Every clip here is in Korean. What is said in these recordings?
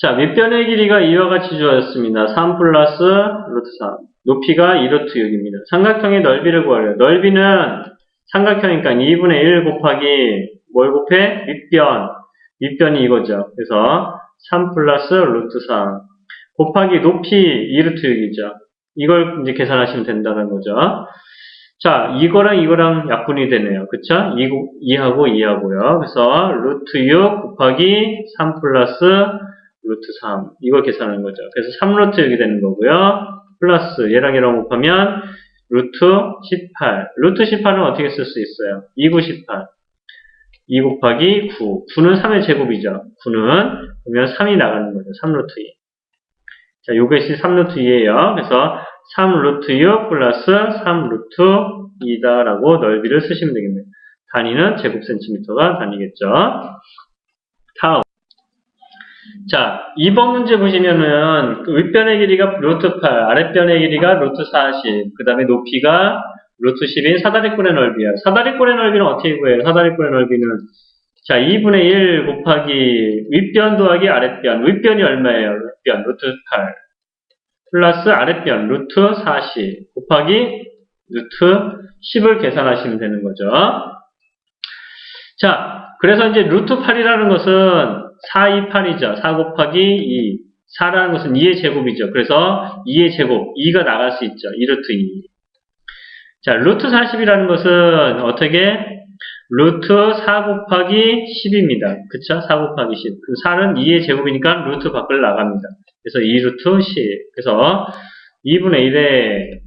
자, 밑변의 길이가 이와 같이 주어졌습니다. 3 플러스 루트 3. 높이가 2루트 6입니다. 삼각형의 넓이를 구하래요. 넓이는 삼각형이니까 2분의 1 곱하기 뭘 곱해? 밑변. 밑변이 이거죠. 그래서 3 플러스 루트 3 곱하기 높이 2루트 6이죠. 이걸 이제 계산하시면 된다는 거죠. 자, 이거랑 이거랑 약분이 되네요. 그쵸? 2, 2하고 2하고요. 그래서 루트 6 곱하기 3 플러스 루트 3. 이걸 계산하는 거죠. 그래서 3루트 6이 되는 거고요. 플러스 얘랑 얘랑 곱하면 루트 18. 루트 18은 어떻게 쓸 수 있어요? 2, 9, 18. 2 곱하기 9. 9는 3의 제곱이죠. 9는 그러면 3이 나가는 거죠. 3루트 2. 자, 요것이 3루트 2예요. 그래서 3루트 6 플러스 3루트 2다라고 넓이를 쓰시면 되겠네요. 단위는 제곱센티미터가 단위겠죠. 다음. 자, 2번 문제 보시면은 그 윗변의 길이가 루트 8, 아랫변의 길이가 루트 40, 그 다음에 높이가 루트 10인 사다리꼴의 넓이야. 사다리꼴의 넓이는 어떻게 구해요? 사다리꼴의 넓이는 자, 2분의 1 곱하기 윗변 더하기 아랫변. 윗변이 얼마예요? 윗변 루트 8 플러스 아랫변 루트 40 곱하기 루트 10을 계산하시면 되는 거죠. 자, 그래서 이제 루트 8이라는 것은 4, 2, 8이죠. 4 곱하기 2. 4라는 것은 2의 제곱이죠. 그래서 2의 제곱, 2가 나갈 수 있죠. 2루트 2. 자, 루트 40이라는 것은 어떻게? 루트 4 곱하기 10입니다. 그쵸? 4 곱하기 10. 그 4는 2의 제곱이니까 루트 밖을 나갑니다. 그래서 2루트 10. 그래서 2분의 1에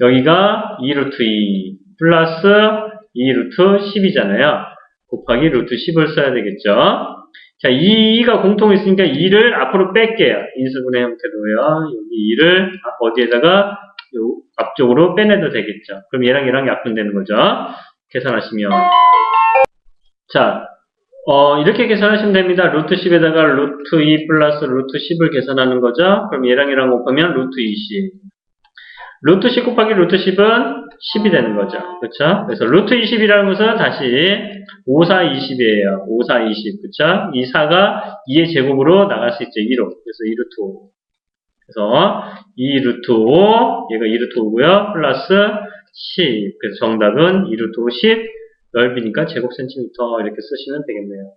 여기가 2루트 2 플러스 2루트 10이잖아요. 곱하기 루트 10을 써야 되겠죠. 자, 2가 공통 있으니까 2를 앞으로 뺄게요. 인수분해 형태로요. 여기 2를 어디에다가 요 앞쪽으로 빼내도 되겠죠. 그럼 얘랑 얘랑 약분되는 거죠. 계산하시면. 자, 어, 이렇게 계산하시면 됩니다. 루트 10에다가 루트 2 플러스 루트 10을 계산하는 거죠. 그럼 얘랑 얘랑 곱하면 루트 20. 루트 10 곱하기 루트 10은 10이 되는 거죠. 그렇죠? 그래서 루트 20이라는 것은 다시 5, 4, 20이에요. 5, 4, 20. 그렇죠? 이 4가 2의 제곱으로 나갈 수 있죠. 2로. 그래서 2 루트 5. 그래서 2 루트 5, 얘가 2 루트 5고요. 플러스 10. 그래서 정답은 2 루트 5, 10. 넓이니까 제곱 센티미터 이렇게 쓰시면 되겠네요.